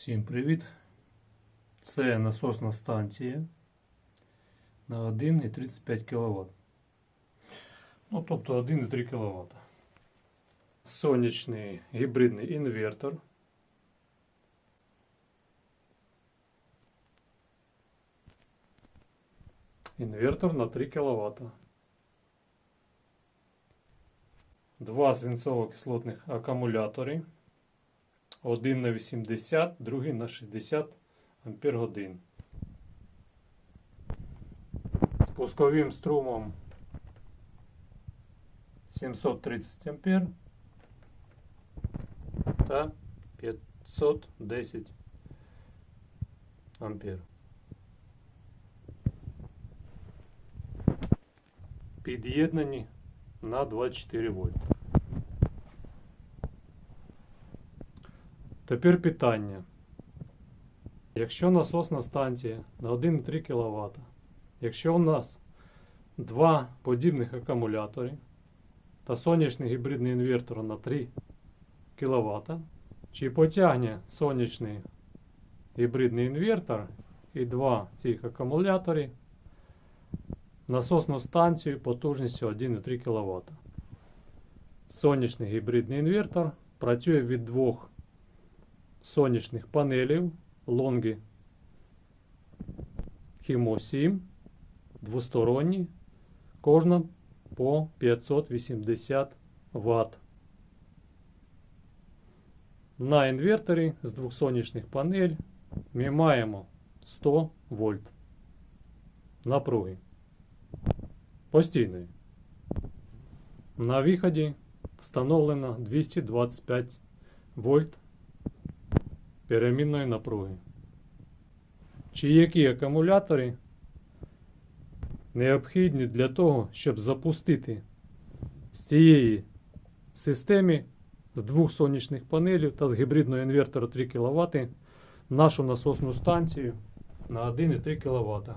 Всім привіт! Це насосна станція на 1,35 кВт. Ну, тобто 1,3 кВт. Сонячний гібридний інвертор. Інвертор на 3 кВт. Два свинцово-кислотних акумулятори. Один на 80, другий на 60 ампер годин. З пусковим струмом 730 ампер та 510 ампер. Під'єднані на 24 вольт. Тепер питання. Якщо насосна станція на 1,3 кВт, якщо у нас два подібних акумулятори та сонячний гібридний інвертор на 3 кВт, чи потягне сонячний гібридний інвертор і два цих акумулятори насосну станцію потужністю 1,3 кВт. Сонячний гібридний інвертор працює від двох сонячних панелів Longi Himo 7 двосторонні, кожна по 580 Вт. На інверторі з двох сонячних панель ми маємо 100 вольт напруги постійної. На виході встановлено 225 вольт перемінної напруги. Чи які акумулятори необхідні для того, щоб запустити з цієї системи з двох сонячних панелів та з гібридного інвертора 3 кВт нашу насосну станцію на 1,3 кВт.